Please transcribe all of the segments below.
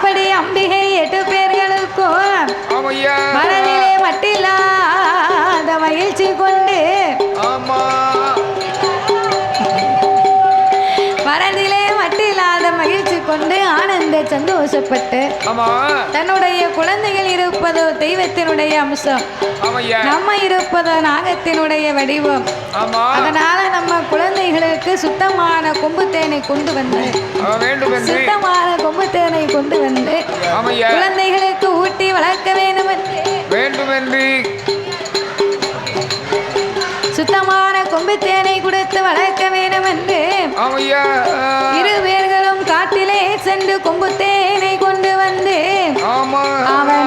அப்படி அம்பிகை எட்டு பேர்களுக்கும் மனதிலே மட்டில்லாத மகிழ்ச்சி கொண்டு ஆமா. கொண்டு ஆனந்த சந்தோஷப்பட்டு தன்னுடைய குழந்தைகள் இருப்பதோ தெய்வத்தினுடைய அம்சம். நம்ம இருப்பதோ நாகத்தினுடைய வடிவம். அதனால நம்ம குழந்தைகளுக்கு சுத்தமான கொம்பு தேனை கொண்டு வந்து சுத்தமான கொம்பு தேனை கொண்டு வந்து குழந்தைகளுக்கு ஊட்டி வளர்க்க வேண்டும் என்று. சுத்தமான கொம்பு தேனை கொடுத்து வளர்க்க வேண்டும் என்று. இருவே காட்டிலே சென்று கொம்பு தேனை கொண்டு வந்து அவன்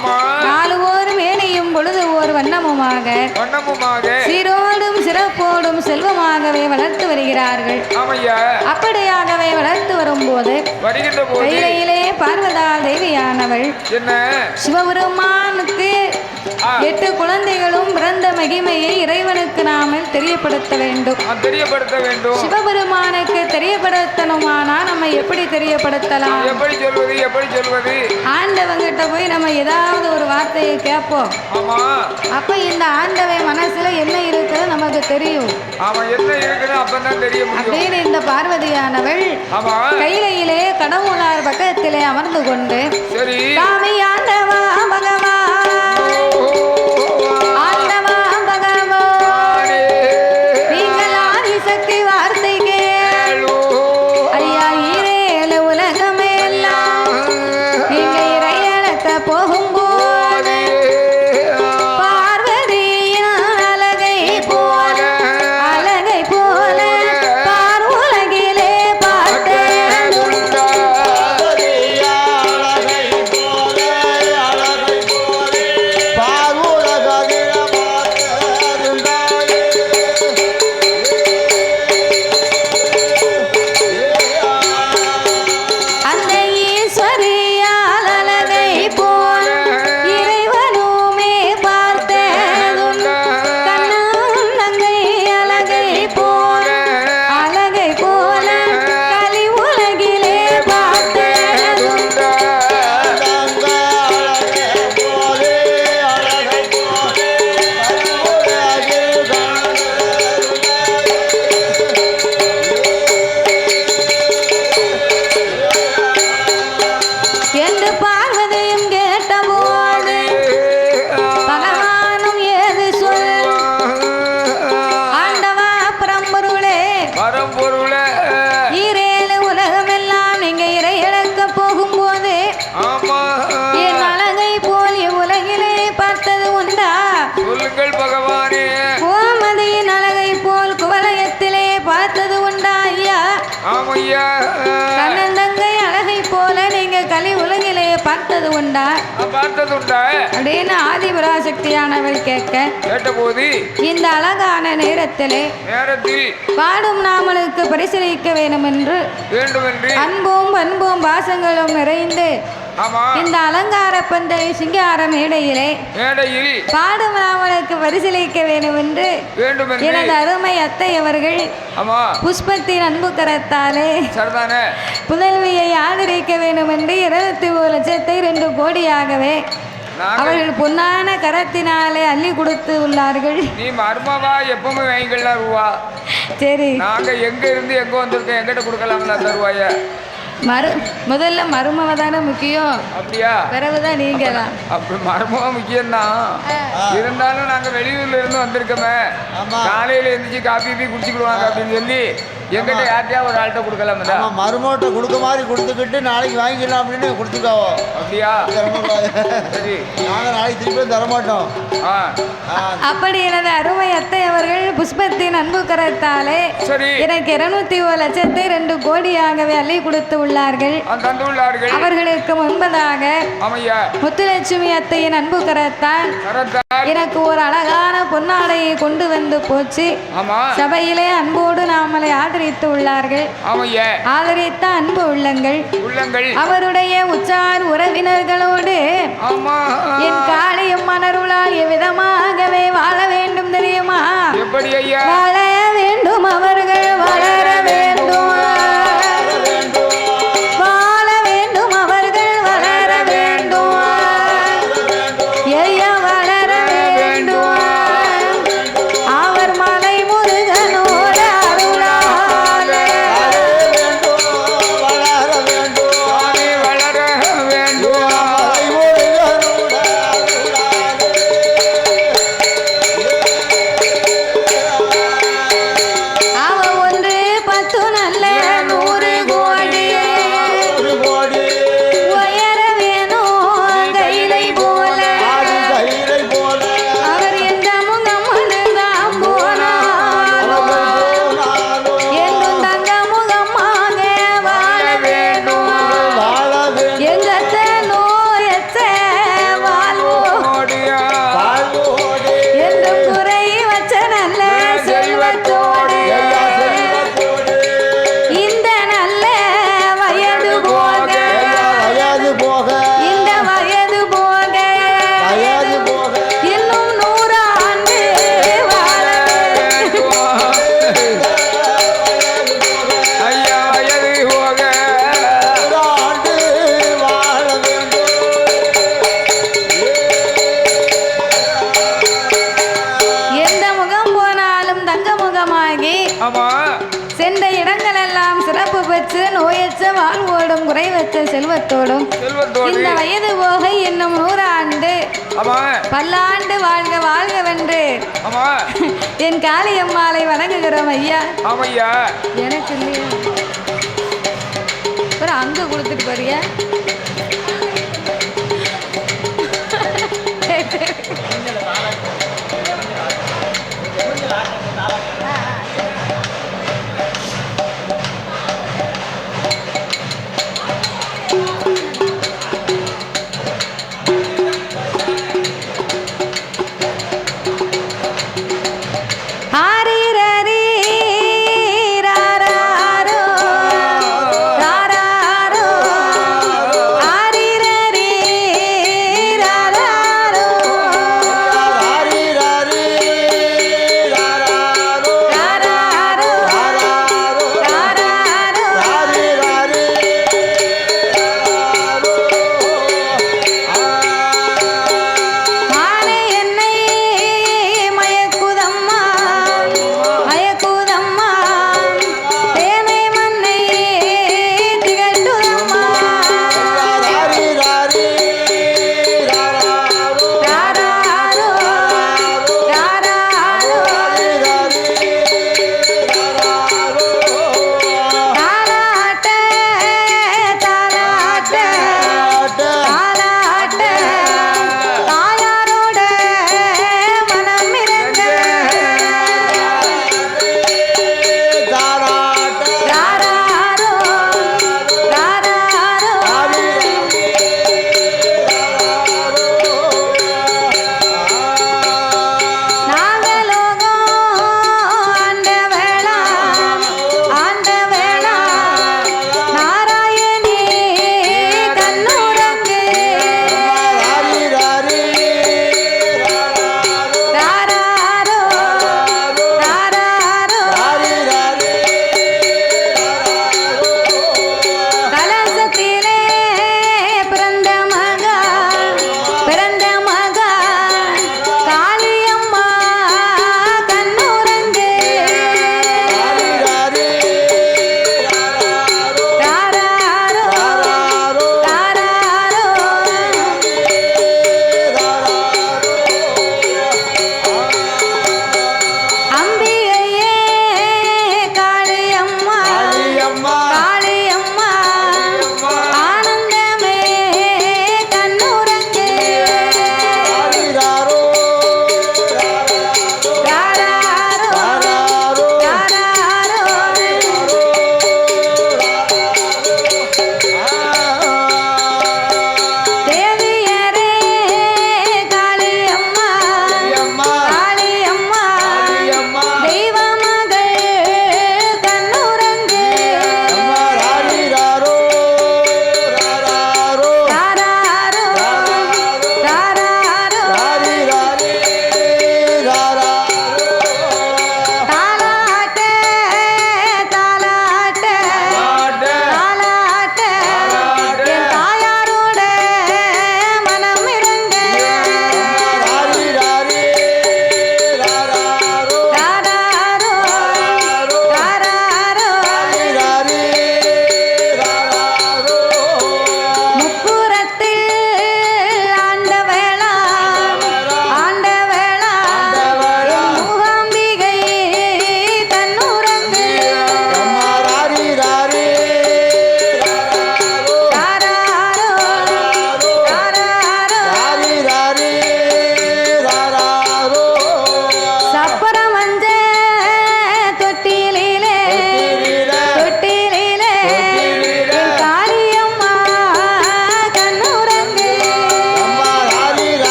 நாலு ஓர் மேனியும் பொழுது ஓர் வண்ணமுமாக. வண்ணமுமாக. சீரோடும் சிறப்போடும் செல்வமாகவே வளர்த்து வருகிறார்கள். அப்படியாகவே வளர்த்து வரும்போது கையிலேயே பார்வதா தேவியானவள். என்ன? சிவபெருமானுக்கு. எட்டு குழந்தைகளும் பிறந்த மகிமையை இறைவனுக்கு நாமல் தெரியப்படுத்த வேண்டும். தெரியப்படுத்த வேண்டும். சிவபெருமானுக்கு தெரியப்படுத்தணுமானா நம்ம எப்படி தெரியப்படுத்தலாம்? எப்படி சொல்வது எப்படி சொல்வது? ஆண்டவங்கிட்ட போய் நம்ம ஏதாவது ஒரு வார்த்தையை கேட்போம். ஆமா. அப்ப இந்த ஆண்டவன் மனசுல என்ன இருக்குன்னு நமக்கு தெரியும். ஆமா என்ன அப்பதான் அப்படின்னு இந்த பார்வதியானவள் கையிலே கடவுளார் பக்கத்திலே அமர்ந்து கொண்டு சரி. சாமி பார்த்ததுண்டா அப்படின்னு கேட்க? கேட்டபோது இந்த அழகான நேரத்திலே நேரத்தில் பாடும் நாமளுக்கு பரிசீலிக்க வேண்டும் என்று வேண்டுமென்று அன்பும் அன்பும் பாசங்களும் நிறைந்து இந்த அலங்கார பந்தலை சிங்கார மேடையிலே மேடையில் பாடும் நாமளுக்கு பரிசீலிக்க வேண்டும் என்று எனது அருமை அத்தை அவர்கள் ஆமா. புஷ்பத்தின் அன்பு கரத்தாலே சரிதானே? புதல்வியை ஆதரிக்க வேண்டும் என்று இருபத்தி ஒரு லட்சத்தை ரெண்டு கோடியாகவே அவர்கள் பொன்னான கரத்தினாலே அள்ளி கொடுத்து உள்ளார்கள். நீ மர்மவா எப்பவுமே வாங்கிக்கலாம் ரூபா சரி. நாங்க எங்க இருந்து எங்க வந்திருக்கோம் எங்கிட்ட கொடுக்கலாம்ல தருவாய. மறு முதல்ல மருமவ தானே முக்கியம். அப்படியா? பிறகுதான் நீங்க தான். அப்படி மர்மம் முக்கியம்தான் இருந்தாலும் நாங்க வெளியூர்ல இருந்து வந்திருக்கோமே. ஆமா. காலையில எந்திரிச்சு காபி பீ குடிச்சுக்கிடுவாங்க அப்படின்னு சொல்லி எங்கிட்ட யார்ட்டையா ஒரு ஆள்கிட்ட கொடுக்கலாம்ல நம்ம மருமோட்டை கொடுக்க மாதிரி கொடுத்துக்கிட்டு நாளைக்கு வாங்கிக்கலாம் அப்படின்னு கொடுத்துருக்காவோ? அப்படியா? சரி. நாங்கள் நாளைக்கு திருப்பி தரமாட்டோம். அப்படி எனது அருமை அத்தை அவர்கள் புஷ்பத்தின் அன்பு கரத்தாலே சரி. எனக்கு இருநூத்தி ஒரு லட்சத்தை ரெண்டு கோடியாகவே அள்ளி கொடுத்து உள்ளார்கள். அவர்களுக்கு முன்பதாக முத்துலட்சுமி அத்தையின் அன்பு கரத்தால் கரத்தார் எனக்கு ஒரு அழகான பொன்னாடையை கொண்டு வந்து போச்சு. ஆமா. சபையிலே அன்போடு நாமளை ஆதரித்து உள்ளார்கள். ஆதரித்த அன்பு உள்ளங்கள். உள்ளங்கள். அவருடைய உச்சார் உறவினர்களோடு என் காளையும் மணருளால் எவ்விதமாகவே வாழ வேண்டும் தெரியுமா? எப்படி ஐயா? வாழ வேண்டும் அவர்கள் வளர வேண்டும். பல்லாண்டு வாழ்க வாழ்கவென்று ஆமா. என் காளியம்மாளை வணங்குகிறோம் ஐயா. ஆமையா. எனக்கு இல்லையா? அங்க கொடுத்துட்டு போறியா?